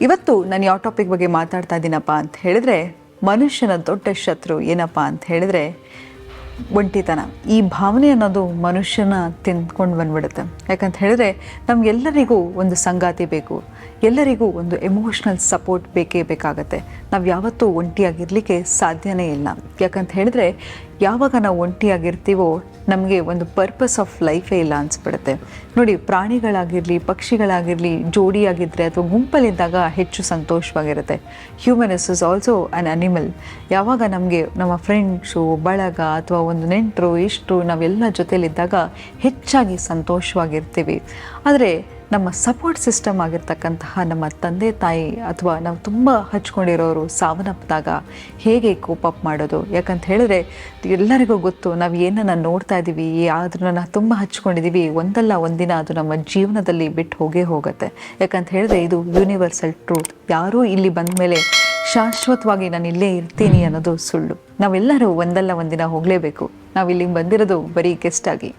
ಇವತ್ತು ನಾನು ಯಾವ ಟಾಪಿಕ್ ಬಗ್ಗೆ ಮಾತಾಡ್ತಾ ಇದ್ದೀನಪ್ಪ ಅಂತ ಹೇಳಿದ್ರೆ, ಮನುಷ್ಯನ ದೊಡ್ಡ ಶತ್ರು ಏನಪ್ಪ ಅಂತ ಹೇಳಿದ್ರೆ, ಒಂಟಿತನ. ಈ ಭಾವನೆ ಅನ್ನೋದು ಮನುಷ್ಯನ ತಿಂದ್ಕೊಂಡು ಬಂದ್ಬಿಡುತ್ತೆ. ಯಾಕಂತ ಹೇಳಿದ್ರೆ, ನಮಗೆಲ್ಲರಿಗೂ ಒಂದು ಸಂಗಾತಿ ಬೇಕು. ಎಲ್ಲರಿಗೂ ಒಂದು ಎಮೋಷ್ನಲ್ ಸಪೋರ್ಟ್ ಬೇಕೇ ಬೇಕಾಗತ್ತೆ. ನಾವು ಯಾವತ್ತೂ ಒಂಟಿಯಾಗಿರಲಿಕ್ಕೆ ಸಾಧ್ಯನೇ ಇಲ್ಲ. ಯಾಕಂತ ಹೇಳಿದ್ರೆ ಯಾವಾಗ ನಾವು ಒಂಟಿಯಾಗಿರ್ತೀವೋ ನಮಗೆ ಒಂದು ಪರ್ಪಸ್ ಆಫ್ ಲೈಫೇ ಇಲ್ಲ ಅನಿಸ್ಬಿಡುತ್ತೆ. ನೋಡಿ, ಪ್ರಾಣಿಗಳಾಗಿರಲಿ, ಪಕ್ಷಿಗಳಾಗಿರಲಿ ಜೋಡಿಯಾಗಿದ್ದರೆ ಅಥವಾ ಗುಂಪಲ್ಲಿದ್ದಾಗ ಹೆಚ್ಚು ಸಂತೋಷವಾಗಿರುತ್ತೆ. Humans is also an animal ಯಾವಾಗ ನಮಗೆ ನಮ್ಮ ಫ್ರೆಂಡ್ಸು ಬಳಗ ಅಥವಾ ಒಂದು ನೆಂಟರು ಇಷ್ಟು ನಾವೆಲ್ಲ ಜೊತೆಯಲ್ಲಿದ್ದಾಗ ಹೆಚ್ಚಾಗಿ ಸಂತೋಷವಾಗಿರ್ತೀವಿ. ಆದರೆ ನಮ್ಮ ಸಪೋರ್ಟ್ ಸಿಸ್ಟಮ್ ಆಗಿರ್ತಕ್ಕಂತಹ ನಮ್ಮ ತಂದೆ, ತಾಯಿ ಅಥವಾ ನಾವು ತುಂಬ ಹಚ್ಕೊಂಡಿರೋರು ಸಾವನ್ನಪ್ಪಿದಾಗ ಹೇಗೆ ಕೋಪಪ್ ಮಾಡೋದು? ಯಾಕಂತ ಹೇಳಿದ್ರೆ, ಎಲ್ಲರಿಗೂ ಗೊತ್ತು ನಾವು ಏನನ್ನ ನೋಡ್ತಾ ಇದ್ದೀವಿ ನಾವು ತುಂಬ ಹಚ್ಕೊಂಡಿದ್ದೀವಿ ಒಂದಲ್ಲ ಒಂದಿನ ಅದು ನಮ್ಮ ಜೀವನದಲ್ಲಿ ಬಿಟ್ಟು ಹೋಗೇ ಹೋಗುತ್ತೆ. ಯಾಕಂತ ಹೇಳಿದ್ರೆ ಇದು ಯೂನಿವರ್ಸಲ್ ಟ್ರೂತ್ ಯಾರೂ ಇಲ್ಲಿ ಬಂದ ಮೇಲೆ ಶಾಶ್ವತವಾಗಿ ನಾನು ಇಲ್ಲೇ ಇರ್ತೀನಿ ಅನ್ನೋದು ಸುಳ್ಳು. ನಾವೆಲ್ಲರೂ ಒಂದಲ್ಲ ಒಂದಿನ ಹೋಗಲೇಬೇಕು. ನಾವು ಇಲ್ಲಿಗೆ ಬಂದಿರೋದು ಬರೀ ಗೆಸ್ಟ್ ಆಗಿ.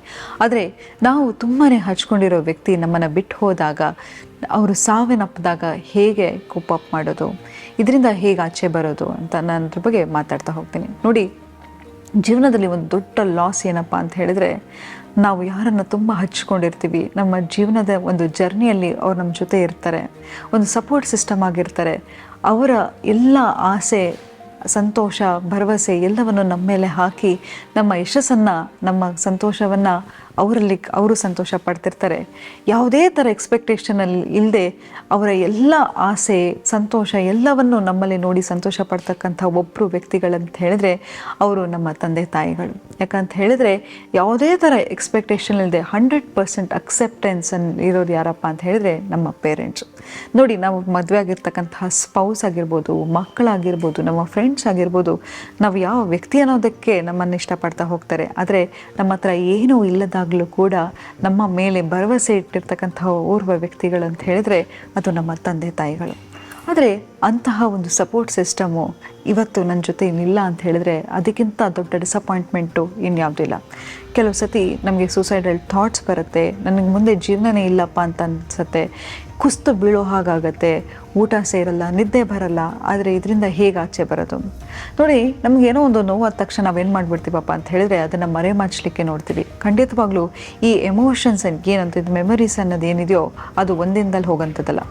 ಆದರೆ ನಾವು ತುಂಬಾ ಹಚ್ಕೊಂಡಿರೋ ವ್ಯಕ್ತಿ ನಮ್ಮನ್ನು ಬಿಟ್ಟು ಹೋದಾಗ, ಅವರು ಸಾವಿನಪ್ಪದಾಗ ಹೇಗೆ ಕೋಪಪ್ ಮಾಡೋದು, ಇದರಿಂದ ಹೇಗೆ ಆಚೆ ಬರೋದು ಅಂತ ನಾನು ಅದ್ರ ಬಗ್ಗೆ ಮಾತಾಡ್ತಾ ಹೋಗ್ತೀನಿ. ನೋಡಿ, ಜೀವನದಲ್ಲಿ ಒಂದು ದೊಡ್ಡ ಲಾಸ್ ಏನಪ್ಪ ಅಂತ ಹೇಳಿದ್ರೆ, ನಾವು ಯಾರನ್ನು ತುಂಬ ಹಚ್ಕೊಂಡಿರ್ತೀವಿ, ನಮ್ಮ ಜೀವನದ ಒಂದು ಜರ್ನಿಯಲ್ಲಿ ಅವ್ರು ನಮ್ಮ ಜೊತೆ ಇರ್ತಾರೆ, ಒಂದು ಸಪೋರ್ಟ್ ಸಿಸ್ಟಮ್ ಆಗಿರ್ತಾರೆ ಅವರ ಎಲ್ಲ ಆಸೆ ಸಂತೋಷ ಭರವಸೆ ಎಲ್ಲವನ್ನು ನಮ್ಮ ಮೇಲೆ ಹಾಕಿ ನಮ್ಮ ಯಶಸ್ಸನ್ನು ನಮ್ಮ ಸಂತೋಷವನ್ನು ಅವರಲ್ಲಿ ಅವರು ಸಂತೋಷ ಪಡ್ತಿರ್ತಾರೆ. ಯಾವುದೇ ಥರ ಎಕ್ಸ್ಪೆಕ್ಟೇಷನಲ್ಲಿ ಇಲ್ಲದೆ ಅವರ ಎಲ್ಲ ಆಸೆ, ಸಂತೋಷ ಎಲ್ಲವನ್ನು ನಮ್ಮಲ್ಲಿ ನೋಡಿ ಸಂತೋಷ ಪಡ್ತಕ್ಕಂಥ ಒಬ್ಬರು ವ್ಯಕ್ತಿಗಳಂತ ಹೇಳಿದ್ರೆ ಅವರು ನಮ್ಮ ತಂದೆ ತಾಯಿಗಳು. ಯಾಕಂತ ಹೇಳಿದ್ರೆ ಯಾವುದೇ ಥರ ಎಕ್ಸ್ಪೆಕ್ಟೇಷನ್ ಇಲ್ಲದೆ ಹಂಡ್ರೆಡ್ ಪರ್ಸೆಂಟ್ ಅಕ್ಸೆಪ್ಟೆನ್ಸ್ ಇರೋದು ಯಾರಪ್ಪ ಅಂತ ಹೇಳಿದ್ರೆ ನಮ್ಮ ಪೇರೆಂಟ್ಸ್ ನೋಡಿ ನಾವು ಮದುವೆ ಆಗಿರ್ತಕ್ಕಂತಹ ಸ್ಪೌಸ್ ಆಗಿರ್ಬೋದು, ಮಕ್ಕಳಾಗಿರ್ಬೋದು, ನಮ್ಮ ಫ್ರೆಂಡ್ಸ್ ಆಗಿರ್ಬೋದು, ನಾವು ಯಾವ ವ್ಯಕ್ತಿ ಅನ್ನೋದಕ್ಕೆ ನಮ್ಮನ್ನು ಇಷ್ಟಪಡ್ತಾ ಹೋಗ್ತಾರೆ. ಆದರೆ ನಮ್ಮ ಹತ್ರ ಏನೂ ಇಲ್ಲದಾಗಲೂ ಕೂಡ ನಮ್ಮ ಮೇಲೆ ಭರವಸೆ ಇಟ್ಟಿರ್ತಕ್ಕಂತಹ ಓರ್ವ ವ್ಯಕ್ತಿಗಳು ಅಂತ ಹೇಳಿದ್ರೆ ಅದು ನಮ್ಮ ತಂದೆ ತಾಯಿಗಳು. ಆದರೆ ಅಂತಹ ಒಂದು ಸಪೋರ್ಟ್ ಸಿಸ್ಟಮು ಇವತ್ತು ನನ್ನ ಜೊತೆ ಇಲ್ಲ ಅಂತ ಹೇಳಿದ್ರೆ ಅದಕ್ಕಿಂತ ದೊಡ್ಡ ಡಿಸಪಾಯಿಂಟ್ಮೆಂಟು ಇನ್ಯಾವುದೂ ಇಲ್ಲ. ಕೆಲವು ಸತಿ ನಮಗೆ ಸೂಸೈಡಲ್ ಥಾಟ್ಸ್ ಬರುತ್ತೆ, ನನಗೆ ಮುಂದೆ ಜೀವನನೇ ಇಲ್ಲಪ್ಪ ಅಂತ ಅನ್ಸುತ್ತೆ. ಕುಸ್ತು ಬೀಳೋ ಹಾಗಾಗತ್ತೆ. ಊಟ ಸೇರಲ್ಲ, ನಿದ್ದೆ ಬರಲ್ಲ. ಆದರೆ ಇದರಿಂದ ಹೇಗೆ ಆಚೆ ಬರೋದು? ನೋಡಿ ನಮಗೇನೋ ಒಂದು ನೋವಾದ ತಕ್ಷಣ ನಾವೇನು ಮಾಡಿಬಿಡ್ತೀವಪ್ಪ ಅಂತ ಹೇಳಿದ್ರೆ ಅದನ್ನು ಮರೆ ಮಾಚಲಿಕ್ಕೆ ನೋಡ್ತೀವಿ. ಖಂಡಿತವಾಗ್ಲೂ ಈ ಎಮೋಷನ್ಸ್ ಏನಂತ ಇದು ಮೆಮೊರೀಸ್ ಅನ್ನೋದು ಏನಿದೆಯೋ ಅದು ಒಂದಿನದಲ್ಲಿ ಹೋಗೋಂಥದ್ದಲ್ಲ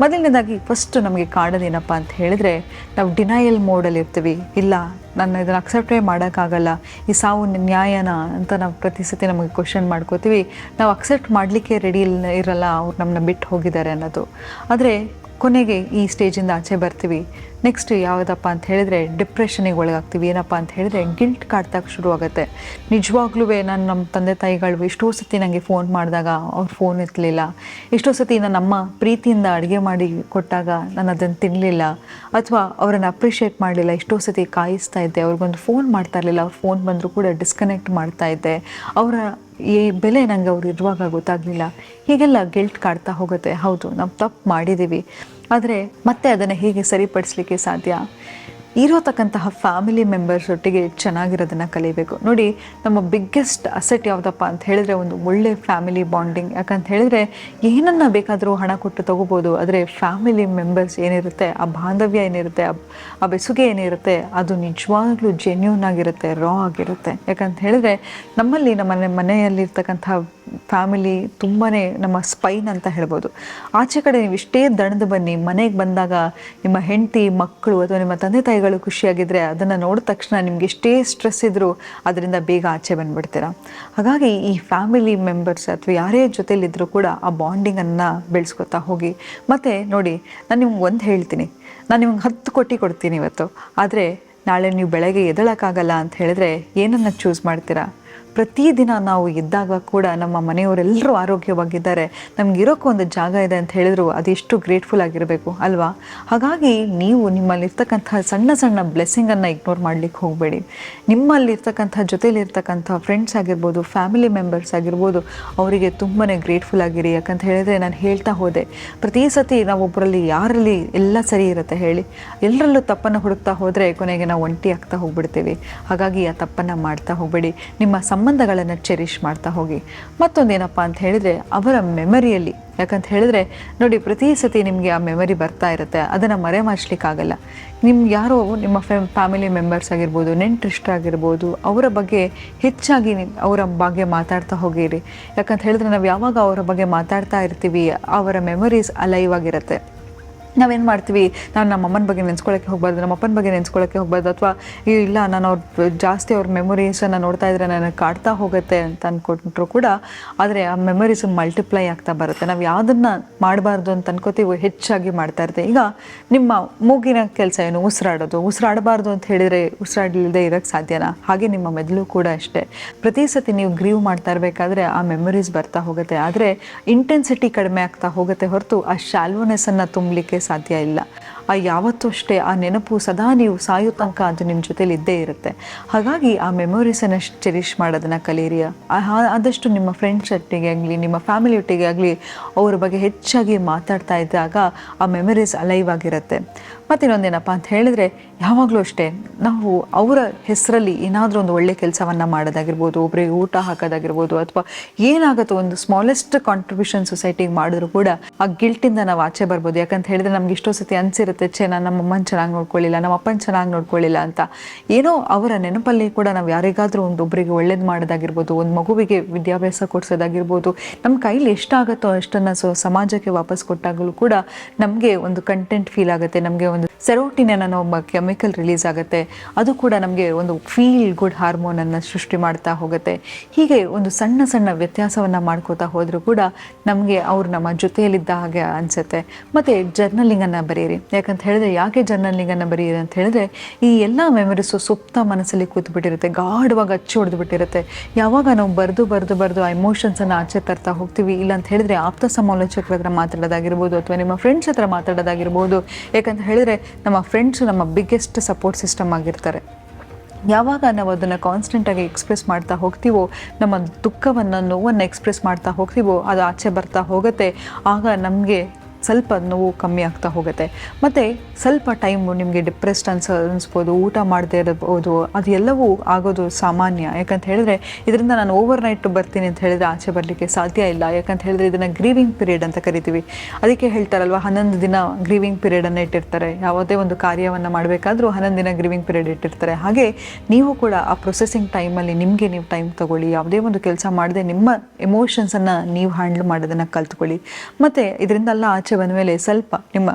ಮೊದಲನೇದಾಗಿ ಫಸ್ಟ್ ನಮಗೆ ಕಾಡೋದೇನಪ್ಪ ಅಂತ ಹೇಳಿದ್ರೆ ನಾವು ಡಿನಯಲ್ ಮೋಡಲ್ಲಿ ಇರ್ತೀವಿ. ಇಲ್ಲ, ನಾನು ಇದನ್ನು ಅಕ್ಸೆಪ್ಟೇ ಮಾಡೋಕ್ಕಾಗಲ್ಲ. ಈ ಸಾವು ನ್ಯಾಯನ ಅಂತ ನಾವು ಪ್ರತಿ ಸತಿ ನಮಗೆ ಕ್ವಶನ್ ಮಾಡ್ಕೋತೀವಿ. ನಾವು ಅಕ್ಸೆಪ್ಟ್ ಮಾಡಲಿಕ್ಕೆ ರೆಡಿ ಇಲ್ಲ ಇರಲ್ಲ. ಅವ್ರು ನಮ್ಮನ್ನ ಬಿಟ್ಟು ಹೋಗಿದ್ದಾರೆ ಅನ್ನೋದು. ಆದರೆ ಕೊನೆಗೆ ಈ ಸ್ಟೇಜಿಂದ ಆಚೆ ಬರ್ತೀವಿ. ನೆಕ್ಸ್ಟ್ ಯಾವುದಪ್ಪ ಅಂತ ಹೇಳಿದ್ರೆ ಡಿಪ್ರೆಷನಿಗೆ ಒಳಗಾಗ್ತೀವಿ. ಏನಪ್ಪ ಅಂತ ಹೇಳಿದ್ರೆ ಗಿಲ್ಟ್ ಕಾಡ್ತಾಗ ಶುರುವಾಗುತ್ತೆ ನಿಜವಾಗ್ಲೂ ನಾನು ನಮ್ಮ ತಂದೆ ತಾಯಿಗಳು ಎಷ್ಟೋ ಸತಿ ನನಗೆ ಫೋನ್ ಮಾಡಿದಾಗ, ಅವ್ರು ಫೋನ್ ಎತ್ತಲಿಲ್ಲ. ಎಷ್ಟೋ ಸತಿ ನನ್ನ ಅಮ್ಮ ಪ್ರೀತಿಯಿಂದ ಅಡುಗೆ ಮಾಡಿ ಕೊಟ್ಟಾಗ ನಾನು ಅದನ್ನು ತಿನ್ನಲಿಲ್ಲ ಅಥವಾ ಅವರನ್ನು ಅಪ್ರಿಷಿಯೇಟ್ ಮಾಡಲಿಲ್ಲ. ಎಷ್ಟೋ ಸತಿ ಕಾಯಿಸ್ತಾ ಇದ್ದೆ. ಅವ್ರಿಗೊಂದು ಫೋನ್ ಮಾಡ್ತಾ ಇರಲಿಲ್ಲ. ಅವ್ರು ಫೋನ್ ಬಂದರೂ ಕೂಡ ಡಿಸ್ಕನೆಕ್ಟ್ ಮಾಡ್ತಾ ಇದ್ದೆ. ಅವರ ಈ ಬೆಲೆ ನನಗೆ ಅವ್ರು ಇರುವಾಗ ಗೊತ್ತಾಗಲಿಲ್ಲ. ಹೀಗೆಲ್ಲ ಗಿಲ್ಟ್ ಕಾಡ್ತಾ ಹೋಗುತ್ತೆ. ಹೌದು, ನಾವು ತಪ್ಪು ಮಾಡಿದ್ದೀವಿ ಆದರೆ ಮತ್ತೆ ಅದನ್ನು ಹೇಗೆ ಸರಿಪಡಿಸ್ಲಿಕ್ಕೆ ಸಾಧ್ಯ? ಇರೋತಕ್ಕಂತಹ ಫ್ಯಾಮಿಲಿ ಮೆಂಬರ್ಸ್ ಒಟ್ಟಿಗೆ ಚೆನ್ನಾಗಿರೋದನ್ನು ಕಲಿಬೇಕು. ನೋಡಿ, ನಮ್ಮ ಬಿಗ್ಗೆಸ್ಟ್ ಅಸೆಟ್ ಯಾವುದಪ್ಪ ಅಂತ ಹೇಳಿದ್ರೆ ಒಂದು ಒಳ್ಳೆ ಫ್ಯಾಮಿಲಿ ಬಾಂಡಿಂಗ್ ಯಾಕಂತ ಹೇಳಿದ್ರೆ ಏನನ್ನು ಬೇಕಾದರೂ ಹಣ ಕೊಟ್ಟು ತಗೋಬೋದು, ಆದರೆ ಫ್ಯಾಮಿಲಿ ಮೆಂಬರ್ಸ್ ಏನಿರುತ್ತೆ, ಆ ಬಾಂಧವ್ಯ ಏನಿರುತ್ತೆ, ಆ- ಬೆಸುಗೆ ಏನಿರುತ್ತೆ, ಅದು ನಿಜವಾಗ್ಲೂ ಜೆನ್ಯೂನ್ ಆಗಿರುತ್ತೆ ರಾ ಆಗಿರುತ್ತೆ. ಯಾಕಂತ ಹೇಳಿದ್ರೆ ನಮ್ಮಲ್ಲಿ ನಮ್ಮ ಮನೆ ಮನೆಯಲ್ಲಿರ್ತಕ್ಕಂಥ ಫ್ಯಾಮಿಲಿ ತುಂಬಾ ನಮ್ಮ ಸ್ಪೈನ್ ಅಂತ ಹೇಳ್ಬೋದು. ಆಚೆ ಕಡೆ ನೀವು ಇಷ್ಟೇ ದಣದು ಬನ್ನಿ, ಮನೆಗೆ ಬಂದಾಗ ನಿಮ್ಮ ಹೆಂಡತಿ, ಮಕ್ಕಳು ಅಥವಾ ನಿಮ್ಮ ತಂದೆ ತಾಯಿಗಳು ಖುಷಿಯಾಗಿದ್ದರೆ ಅದನ್ನು ನೋಡಿದ ತಕ್ಷಣ ನಿಮ್ಗೆ ಎಷ್ಟೇ ಸ್ಟ್ರೆಸ್ ಇದ್ದರೂ ಅದರಿಂದ ಬೇಗ ಆಚೆ ಬಂದ್ಬಿಡ್ತೀರಾ? ಹಾಗಾಗಿ ಈ ಫ್ಯಾಮಿಲಿ ಮೆಂಬರ್ಸ್ ಅಥವಾ ಯಾರೇ ಜೊತೆಯಲ್ಲಿದ್ದರೂ ಕೂಡ ಆ ಬಾಂಡಿಂಗನ್ನು ಬೆಳೆಸ್ಕೊತಾ ಹೋಗಿ. ಮತ್ತು ನೋಡಿ, ನಾನು ನಿಮ್ಗೆ ಒಂದು ಹೇಳ್ತೀನಿ. ನಾನು ನಿಮ್ಗೆ ಹತ್ತು ಕೋಟಿ ಕೊಡ್ತೀನಿ ಇವತ್ತು. ಆದರೆ ನಾಳೆ ನೀವು ಬೆಳಗ್ಗೆ ಎದಳಕ್ಕಾಗಲ್ಲ ಅಂತ ಹೇಳಿದ್ರೆ ಏನನ್ನು ಚೂಸ್ ಮಾಡ್ತೀರಾ? ಪ್ರತಿದಿನ ನಾವು ಇದ್ದಾಗ ಕೂಡ ನಮ್ಮ ಮನೆಯವರೆಲ್ಲರೂ ಆರೋಗ್ಯವಾಗಿದ್ದಾರೆ. ನಮ್ಗೆ ಇರೋಕ್ಕೂ ಒಂದು ಜಾಗ ಇದೆ ಅಂತ ಹೇಳಿದ್ರು ಅದೆಷ್ಟು ಗ್ರೇಟ್ಫುಲ್ ಆಗಿರಬೇಕು, ಅಲ್ವಾ? ಹಾಗಾಗಿ ನೀವು ನಿಮ್ಮಲ್ಲಿರ್ತಕ್ಕಂಥ ಸಣ್ಣ ಸಣ್ಣ ಬ್ಲೆಸ್ಸಿಂಗನ್ನು ಇಗ್ನೋರ್ ಮಾಡಲಿಕ್ಕೆ ಹೋಗಬೇಡಿ. ನಿಮ್ಮಲ್ಲಿರ್ತಕ್ಕಂಥ ಜೊತೆಲಿರ್ತಕ್ಕಂಥ ಫ್ರೆಂಡ್ಸ್ ಆಗಿರ್ಬೋದು ಫ್ಯಾಮಿಲಿ ಮೆಂಬರ್ಸ್ ಆಗಿರ್ಬೋದು, ಅವರಿಗೆ ತುಂಬಾ ಗ್ರೇಟ್ಫುಲ್ ಆಗಿರಿ. ಯಾಕಂತ ಹೇಳಿದ್ರೆ ನಾನು ಹೇಳ್ತಾ ಹೋದೆ, ಪ್ರತಿ ಸತಿ ನಾವು ಒಬ್ಬರಲ್ಲಿ ಯಾರಲ್ಲಿ ಎಲ್ಲ ಸರಿ ಇರುತ್ತೆ ಹೇಳಿ, ಎಲ್ಲರಲ್ಲೂ ತಪ್ಪನ್ನು ಹುಡುಕ್ತಾ ಹೋದರೆ ಕೊನೆಗೆ ನಾವು ಒಂಟಿ ಆಗ್ತಾ ಹೋಗ್ಬಿಡ್ತೀವಿ. ಹಾಗಾಗಿ ಆ ತಪ್ಪನ್ನು ಮಾಡ್ತಾ ಹೋಗಬೇಡಿ. ನಿಮ್ಮ ಸಂಬಂಧ ಸಂಬಂಧಗಳನ್ನು ಚೆರಿಷ್ ಮಾಡ್ತಾ ಹೋಗಿ. ಮತ್ತೊಂದೇನಪ್ಪ ಅಂತ ಹೇಳಿದರೆ ಅವರ ಮೆಮರಿಯಲ್ಲಿ ಯಾಕಂತ ಹೇಳಿದ್ರೆ, ನೋಡಿ, ಪ್ರತಿ ಸತಿ ನಿಮಗೆ ಆ ಮೆಮರಿ ಬರ್ತಾ ಇರುತ್ತೆ. ಅದನ್ನು ಮರೆಮಾಚಲಿಕ್ಕಾಗಲ್ಲ ನಿಮ್ಗೆ ಯಾರೋ ನಿಮ್ಮ ಫ್ಯಾಮ್ ಫ್ಯಾಮಿಲಿ ಮೆಂಬರ್ಸ್ ಆಗಿರ್ಬೋದು ನೆಂಟರಿಷ್ಟಾಗಿರ್ಬೋದು ಅವರ ಬಗ್ಗೆ ಹೆಚ್ಚಾಗಿ ಅವರ ಬಗ್ಗೆ ಮಾತಾಡ್ತಾ ಹೋಗಿರಿ. ಯಾಕಂತ ಹೇಳಿದ್ರೆ ನಾವು ಯಾವಾಗ ಅವರ ಬಗ್ಗೆ ಮಾತಾಡ್ತಾ ಇರ್ತೀವಿ, ಅವರ ಮೆಮರೀಸ್ ಅಲೈವ್ ಆಗಿರುತ್ತೆ. ನಾವೇನು ಮಾಡ್ತೀವಿ? ನಾನು ನಮ್ಮ ಅಮ್ಮನ ಬಗ್ಗೆ ನೆನೆಸ್ಕೊಳ್ಳೋಕ್ಕೆ ಹೋಗ್ಬಾರ್ದು ನಮ್ಮ ಅಪ್ಪನ ಬಗ್ಗೆ ನೆನೆಸ್ಕೊಳ್ಳೋಕ್ಕೆ ಹೋಗ್ಬಾರ್ದು ಅಥವಾ ಇಲ್ಲ ನಾನು ಅವ್ರ ಜಾಸ್ತಿ ಅವ್ರ ಮೆಮೊರೀಸನ್ನು ನೋಡ್ತಾ ಇದ್ರೆ ನನಗೆ ಕಾಡ್ತಾ ಹೋಗುತ್ತೆ ಅಂತ ಅಂದ್ಕೊಂಡ್ರು ಕೂಡ ಆದರೆ ಆ ಮೆಮೊರೀಸ್ ಮಲ್ಟಿಪ್ಲೈ ಆಗ್ತಾ ಬರುತ್ತೆ. ನಾವು ಯಾವುದನ್ನು ಮಾಡಬಾರ್ದು ಅಂತ ಅನ್ಕೋತೀವಿ ಹೆಚ್ಚಾಗಿ ಮಾಡ್ತಾ ಇರ್ತೀವಿ ಈಗ ನಿಮ್ಮ ಮೂಗಿನ ಕೆಲಸ ಏನು? ಉಸಿರಾಡೋದು. ಉಸಿರಾಡಬಾರ್ದು ಅಂತ ಹೇಳಿದರೆ ಉಸಿರಾಡಲಿಲ್ಲದೆ ಇರೋಕ್ಕೆ ಸಾಧ್ಯನಾ? ಹಾಗೆ ನಿಮ್ಮ ಮೆದುಳು ಕೂಡ ಅಷ್ಟೇ. ಪ್ರತಿ ಸತಿ ನೀವು ಗ್ರೀವ್ ಮಾಡ್ತಾ ಇರಬೇಕಾದ್ರೆ ಆ ಮೆಮೊರೀಸ್ ಬರ್ತಾ ಹೋಗುತ್ತೆ. ಆದರೆ ಇಂಟೆನ್ಸಿಟಿ ಕಡಿಮೆ ಆಗ್ತಾ ಹೋಗುತ್ತೆ ಹೊರತು ಆ ಶಾಲ್ವನೆಸ್ಸನ್ನು ತುಂಬಲಿಕ್ಕೆ ಸಾಧ್ಯ ಇಲ್ಲ. ಆ ಯಾವತ್ತೂ ಅಷ್ಟೇ ಆ ನೆನಪು ಸದಾ ನೀವು ಸಾಯೋ ತನಕ ಅದು ನಿಮ್ಮ ಜೊತೇಲಿ ಇದ್ದೇ ಇರುತ್ತೆ. ಹಾಗಾಗಿ ಆ ಮೆಮೊರೀಸನ್ನು ಚೆರಿಷ್ ಮಾಡೋದನ್ನು ಕಲೀರಿ ಆದಷ್ಟು ನಿಮ್ಮ ಫ್ರೆಂಡ್ಸ್ ಒಟ್ಟಿಗೆ ಆಗಲಿ, ನಿಮ್ಮ ಫ್ಯಾಮಿಲಿ ಒಟ್ಟಿಗೆ ಆಗಲಿ ಅವ್ರ ಬಗ್ಗೆ ಹೆಚ್ಚಾಗಿ ಮಾತಾಡ್ತಾ ಇದ್ದಾಗ ಆ ಮೆಮೊರೀಸ್ ಅಲೈವ್ ಆಗಿರುತ್ತೆ. ಮತ್ತು ಇನ್ನೊಂದೇನಪ್ಪ ಅಂತ ಹೇಳಿದ್ರೆ ಯಾವಾಗಲೂ ಅಷ್ಟೇ ನಾವು ಅವರ ಹೆಸರಲ್ಲಿ ಏನಾದರೂ ಒಂದು ಒಳ್ಳೆ ಕೆಲಸವನ್ನು ಮಾಡೋದಾಗಿರ್ಬೋದು ಒಬ್ಬರಿಗೆ ಊಟ ಹಾಕೋದಾಗಿರ್ಬೋದು ಅಥವಾ ಏನಾಗುತ್ತೋ ಒಂದು ಸ್ಮಾಲೆಸ್ಟ್ ಕಾಂಟ್ರಿಬ್ಯೂಷನ್ ಸೊಸೈಟಿಗೆ ಮಾಡಿದ್ರು ಕೂಡ ಆ ಗಿಲ್ಟಿಂದ ನಾವು ಆಚೆ ಬರ್ಬೋದು. ಯಾಕಂತ ಹೇಳಿದ್ರೆ ನಮ್ಗೆ ಎಷ್ಟೋ ಸತಿ ಅನ್ಸಿರುತ್ತೆ ಛೇ ನಾನು ನಮ್ಮ ಅಮ್ಮನ ಚೆನ್ನಾಗಿ ನೋಡ್ಕೊಳ್ಳಿಲ್ಲ ನಮ್ಮ ಅಪ್ಪನ ಚೆನ್ನಾಗಿ ನೋಡ್ಕೊಳ್ಳಿಲ್ಲ ಅಂತ. ಏನೋ ಅವರ ನೆನಪಲ್ಲಿ ಕೂಡ ನಾವು ಯಾರಿಗಾದರೂ ಒಂದು ಒಬ್ಬರಿಗೆ ಒಳ್ಳೇದು ಮಾಡೋದಾಗಿರ್ಬೋದು, ಒಂದು ಮಗುವಿಗೆ ವಿದ್ಯಾಭ್ಯಾಸ ಕೊಡಿಸೋದಾಗಿರ್ಬೋದು ನಮ್ಮ ಕೈಲಿ ಎಷ್ಟಾಗುತ್ತೋ ಅಷ್ಟನ್ನು ಸೊ, ಸಮಾಜಕ್ಕೆ ವಾಪಸ್ ಕೊಟ್ಟಾಗಲೂ ಕೂಡ ನಮಗೆ ಒಂದು ಕಂಟೆಂಟ್ ಫೀಲ್ ಆಗುತ್ತೆ, ನಮಗೆ ಒಂದು ಸೆರೋಟಿನ್ ಅನ್ನೋ ಒಬ್ಬ ಕೆಮಿಕಲ್ ರಿಲೀಸ್ ಆಗುತ್ತೆ, ಅದು ಕೂಡ ನಮಗೆ ಒಂದು ಫೀಲ್ ಗುಡ್ ಹಾರ್ಮೋನನ್ನು ಸೃಷ್ಟಿ ಮಾಡ್ತಾ ಹೋಗುತ್ತೆ. ಹೀಗೆ ಒಂದು ಸಣ್ಣ ಸಣ್ಣ ವ್ಯತ್ಯಾಸವನ್ನು ಮಾಡ್ಕೋತಾ ಹೋದರೂ ಕೂಡ ನಮಗೆ ಅವ್ರು ನಮ್ಮ ಜೊತೆಯಲ್ಲಿದ್ದ ಹಾಗೆ ಅನಿಸುತ್ತೆ. ಮತ್ತು ಜರ್ನಲಿಂಗನ್ನು ಬರೀರಿ ಯಾಕಂತ ಹೇಳಿದ್ರೆ, ಯಾಕೆ ಜರ್ನಲಿಂಗನ್ನು ಬರೀರಿ ಅಂತ ಹೇಳಿದ್ರೆ, ಈ ಎಲ್ಲ ಮೆಮೊರೀಸು ಸುಪ್ತ ಮನಸ್ಸಲ್ಲಿ ಕೂತ್ಬಿಟ್ಟಿರುತ್ತೆ, ಗಾಢವಾಗಿ ಅಚ್ಚು ಹೊಡೆದು ಬಿಟ್ಟಿರುತ್ತೆ ಯಾವಾಗ ನಾವು ಬರೆದು ಬರೆದು ಬರೆದು ಆ ಎಮೋಷನ್ಸನ್ನು ಆಚೆ ತರ್ತಾ ಹೋಗ್ತೀವಿ, ಇಲ್ಲ ಅಂತ ಹೇಳಿದ್ರೆ ಆಪ್ತ ಸಮಾಲೋಚಕರ ಹತ್ರ ಮಾತಾಡೋದಾಗಿರ್ಬೋದು, ಅಥವಾ ನಿಮ್ಮ ಫ್ರೆಂಡ್ಸ್ ಹತ್ರ ಮಾತಾಡೋದಾಗಿರ್ಬೋದು. ಯಾಕಂತ ಹೇಳಿದ್ರೆ, ನಮ್ಮ ಫ್ರೆಂಡ್ಸು ನಮ್ಮ ಬಿಗ್ಗೆಸ್ಟ್ ಸಪೋರ್ಟ್ ಸಿಸ್ಟಮ್ ಆಗಿರ್ತಾರೆ. ಯಾವಾಗ ನಾವು ಅದನ್ನು ಕಾನ್ಸ್ಟೆಂಟಾಗಿ ಎಕ್ಸ್ಪ್ರೆಸ್ ಮಾಡ್ತಾ ಹೋಗ್ತೀವೋ, ನಮ್ಮ ದುಃಖವನ್ನು, ನೋವನ್ನು ಎಕ್ಸ್ಪ್ರೆಸ್ ಮಾಡ್ತಾ ಹೋಗ್ತೀವೋ, ಅದು ಆಚೆ ಬರ್ತಾ ಹೋಗುತ್ತೆ. ಆಗ ನಮಗೆ ಸ್ವಲ್ಪ ನೋವು ಕಮ್ಮಿ ಆಗ್ತಾ ಹೋಗುತ್ತೆ. ಮತ್ತು ಸ್ವಲ್ಪ ಟೈಮು ನಿಮಗೆ ಡಿಪ್ರೆಸ್ಡ್ ಅನ್ಸ ಅನಿಸ್ಬೋದು ಊಟ ಮಾಡದೇ ಇರಬಹುದು ಅದೆಲ್ಲವೂ ಆಗೋದು ಸಾಮಾನ್ಯ. ಯಾಕಂತ ಹೇಳಿದ್ರೆ, ಇದರಿಂದ ನಾನು ಓವರ್ ನೈಟ್ ಬರ್ತೀನಿ ಅಂತ ಹೇಳಿದ್ರೆ ಆಚೆ ಬರಲಿಕ್ಕೆ ಸಾಧ್ಯ ಇಲ್ಲ. ಯಾಕಂತ ಹೇಳಿದ್ರೆ ಇದನ್ನು ಗ್ರೀವಿಂಗ್ ಪೀರಿಯಡ್ ಅಂತ ಕರಿತೀವಿ. ಅದಕ್ಕೆ ಹೇಳ್ತಾರಲ್ವ, ಹನ್ನೊಂದು ದಿನ ಗ್ರೀವಿಂಗ್ ಪೀರಿಯಡನ್ನು ಇಟ್ಟಿರ್ತಾರೆ. ಯಾವುದೇ ಒಂದು ಕಾರ್ಯವನ್ನು ಮಾಡಬೇಕಾದ್ರೂ ಹನ್ನೊಂದು ದಿನ ಗ್ರೀವಿಂಗ್ ಪೀರಿಯಡ್ ಇಟ್ಟಿರ್ತಾರೆ. ಹಾಗೆ ನೀವು ಕೂಡ ಆ ಪ್ರೊಸೆಸಿಂಗ್ ಟೈಮಲ್ಲಿ ನಿಮಗೆ ನೀವು ಟೈಮ್ ತಗೊಳ್ಳಿ. ಯಾವುದೇ ಒಂದು ಕೆಲಸ ಮಾಡದೆ ನಿಮ್ಮ ಎಮೋಷನ್ಸನ್ನು ನೀವು ಹ್ಯಾಂಡಲ್ ಮಾಡೋದನ್ನು ಕಲ್ತ್ಕೊಳ್ಳಿ. ಮತ್ತು ಇದರಿಂದೆಲ್ಲ ಆಚೆ ಬಂದ ಮೇಲೆ ಸ್ವಲ್ಪ ನಿಮ್ಮ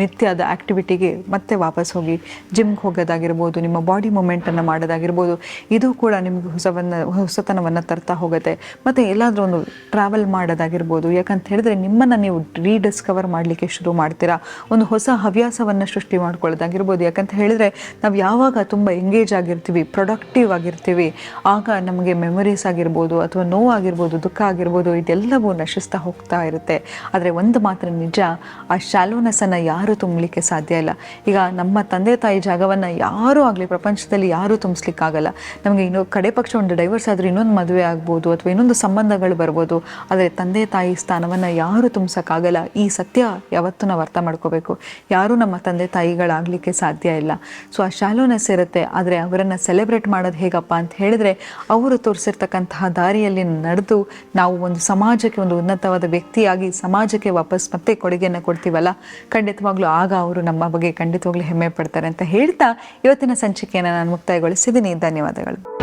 ನಿತ್ಯದ ಆ್ಯಕ್ಟಿವಿಟಿಗೆ ಮತ್ತೆ ವಾಪಸ್ ಹೋಗಿ ಜಿಮ್ಗೆ ಹೋಗೋದಾಗಿರ್ಬೋದು, ನಿಮ್ಮ ಬಾಡಿ ಮೂಮೆಂಟನ್ನು ಮಾಡೋದಾಗಿರ್ಬೋದು, ಇದು ಕೂಡ ನಿಮಗೆ ಹೊಸವನ್ನು, ಹೊಸತನವನ್ನು ತರ್ತಾ ಹೋಗುತ್ತೆ. ಮತ್ತು ಎಲ್ಲಾದರೂ ಒಂದು ಟ್ರಾವೆಲ್ ಮಾಡೋದಾಗಿರ್ಬೋದು, ಯಾಕಂತ ಹೇಳಿದ್ರೆ ನಿಮ್ಮನ್ನು ನೀವು ರೀಡಿಸ್ಕವರ್ ಮಾಡಲಿಕ್ಕೆ ಶುರು ಮಾಡ್ತೀರಾ? ಒಂದು ಹೊಸ ಹವ್ಯಾಸವನ್ನು ಸೃಷ್ಟಿ ಮಾಡ್ಕೊಳ್ಳೋದಾಗಿರ್ಬೋದು. ಯಾಕಂತ ಹೇಳಿದ್ರೆ ನಾವು ಯಾವಾಗ ತುಂಬ ಎಂಗೇಜ್ ಆಗಿರ್ತೀವಿ ಪ್ರೊಡಕ್ಟಿವ್ ಆಗಿರ್ತೀವಿ, ಆಗ ನಮಗೆ ಮೆಮೊರೀಸ್ ಆಗಿರ್ಬೋದು, ಅಥವಾ ನೋವಾಗಿರ್ಬೋದು ದುಃಖ ಆಗಿರ್ಬೋದು, ಇದೆಲ್ಲವೂ ನಶಿಸ್ತಾ ಹೋಗ್ತಾ ಇರುತ್ತೆ. ಆದರೆ ಒಂದು ಮಾತ್ರ ನಿಜ, ಆ ಶಾಲೋನೆಸ್ಸನ್ನು ಯಾರೂ ತುಂಬಲಿಕ್ಕೆ ಸಾಧ್ಯ ಇಲ್ಲ. ಈಗ ನಮ್ಮ ತಂದೆ ತಾಯಿ ಜಾಗವನ್ನು ಯಾರೂ ಆಗಲಿ ಪ್ರಪಂಚದಲ್ಲಿ ಯಾರೂ ತುಂಬಿಸ್ಲಿಕ್ಕಾಗಲ್ಲ. ನಮಗೆ ಇನ್ನೂ ಕಡೆ ಪಕ್ಷ ಒಂದು ಡೈವರ್ಸ್ ಆದರೆ ಇನ್ನೊಂದು ಮದುವೆ ಆಗ್ಬೋದು ಅಥವಾ ಇನ್ನೊಂದು ಸಂಬಂಧಗಳು ಬರ್ಬೋದು. ಆದರೆ ತಂದೆ ತಾಯಿ ಸ್ಥಾನವನ್ನು ಯಾರೂ ತುಂಬಿಸೋಕ್ಕಾಗಲ್ಲ. ಈ ಸತ್ಯ ಯಾವತ್ತೂ ನಾವು ಅರ್ಥ ಮಾಡ್ಕೋಬೇಕು. ಯಾರೂ ನಮ್ಮ ತಂದೆ ತಾಯಿಗಳಾಗಲಿಕ್ಕೆ ಸಾಧ್ಯ ಇಲ್ಲ. ಸೊ ಆ ಶಾಲೋನೆಸ್ ಇರುತ್ತೆ. ಆದರೆ ಅವರನ್ನು ಸೆಲೆಬ್ರೇಟ್ ಮಾಡೋದು ಹೇಗಪ್ಪ ಅಂತ ಹೇಳಿದ್ರೆ ಅವರು ತೋರಿಸಿರ್ತಕ್ಕಂತಹ ದಾರಿಯಲ್ಲಿ ನಡೆದು ನಾವು ಒಂದು ಸಮಾಜಕ್ಕೆ ಒಂದು ಉನ್ನತವಾದ ವ್ಯಕ್ತಿಯಾಗಿ ಸಮಾಜಕ್ಕೆ ವಾಪಸ್ ಮತ್ತೆ ಕೊಡುಗೆಯನ್ನು ಕೊಡ್ತೀವಲ್ಲ? ಖಂಡಿತವಾಗ್ಲೂ ಆಗ ಅವರು ನಮ್ಮ ಬಗ್ಗೆ ಖಂಡಿತವಾಗ್ಲೂ ಹೆಮ್ಮೆ ಪಡ್ತಾರೆ ಅಂತ ಹೇಳ್ತಾ ಇವತ್ತಿನ ಸಂಚಿಕೆಯನ್ನು ನಾನು ಮುಕ್ತಾಯಗೊಳಿಸಿದ್ದೀನಿ. ಧನ್ಯವಾದಗಳು.